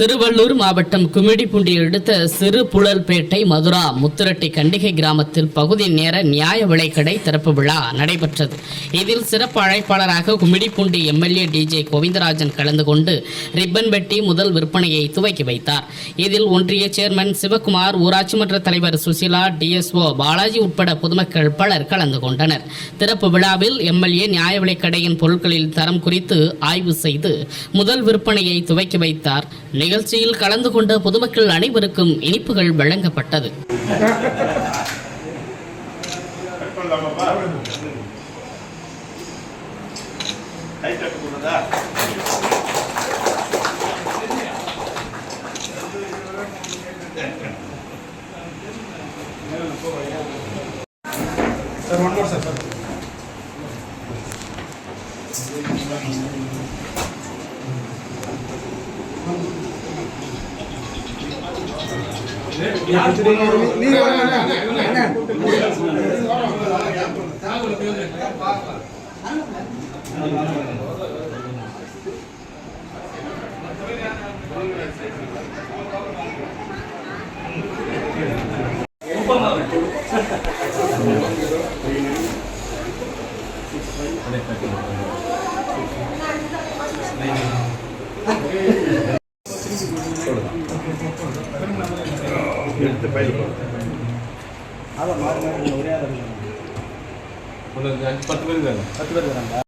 திருவள்ளூர் மாவட்டம் குமிடிப்பூண்டி அடுத்த சிறு புழல்பேட்டை மதுரா முத்துரட்டி கண்டிகை கிராமத்தில் பகுதி நேர நியாய விலைக்கடை திறப்பு விழா நடைபெற்றது. இதில் சிறப்பு அழைப்பாளராக குமிடிப்பூண்டி எம்எல்ஏ டிஜே கோவிந்தராஜன் கலந்து கொண்டு ரிப்பன் வெட்டி முதல் விற்பனையை துவக்கி வைத்தார். இதில் ஒன்றிய சேர்மன் சிவகுமார் ஊராட்சி மன்ற தலைவர் சுசிலா டிஎஸ்ஓ பாலாஜி உட்பட பொதுமக்கள் பலர் கலந்து கொண்டனர். திறப்பு விழாவில் எம்எல்ஏ நியாய விலைக்கடையின் பொருட்களில் தரம் குறித்து ஆய்வு செய்து முதல் விற்பனையை துவக்கி வைத்தார். நிகழ்ச்சியில் கலந்து கொண்ட பொதுமக்கள் அனைவருக்கும் இனிப்புகள் வழங்கப்பட்டது. கை கட்டுக்குள்ளதா நீங்க வாங்க, பத்து பேர் தானே பத்து பேர் தானே